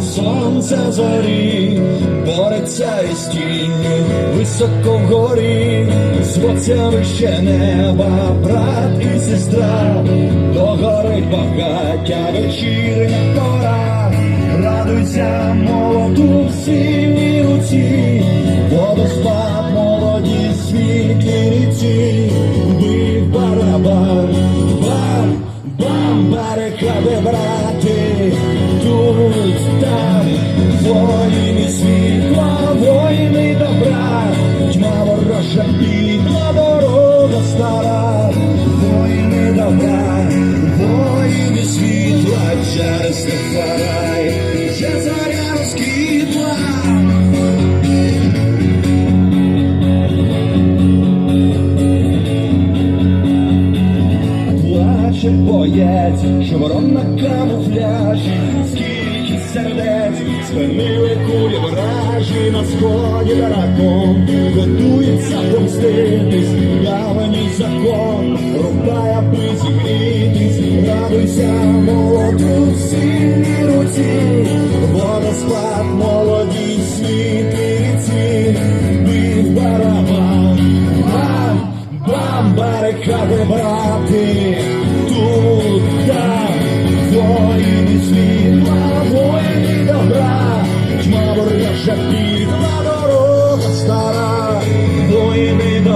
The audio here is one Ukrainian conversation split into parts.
Сонце зорі, бореться із тінню високо вгорі, зваться вище неба, брат і сестра, догорить багаття вечірня пора, радуйся, молоду в сильній руці, барикади, брати, тут, там, воїни світла, воїни добра, тьма ворожа бідна дорога стара, воїни добра, воїни світла, через Нефарай, боєць, ворон на камуфляжі, скільки сердець спинили кулі вражі на сході дракон, готується помститись, яваний закон, рубає аби радуйся, молоду в сильній руці, водоспад молодій світлій ріці, бив барабан, бам, бам, барикади, брати,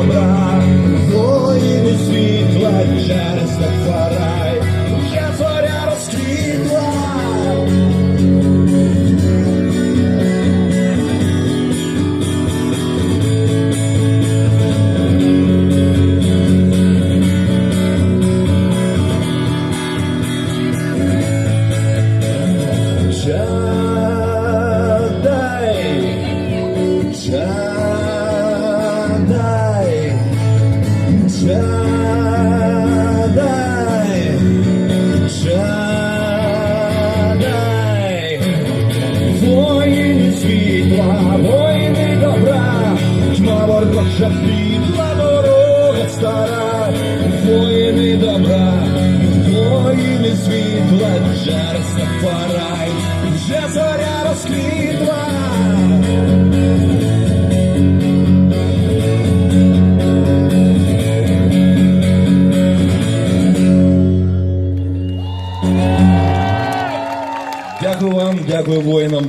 воїни жадай. Воїни світла, воїни добра, тьма ворожа підла, дорога стара, воїни добра, воїни світла, через Нефарай, вже зоря розквітла. Дякую вам, дякую воїнам.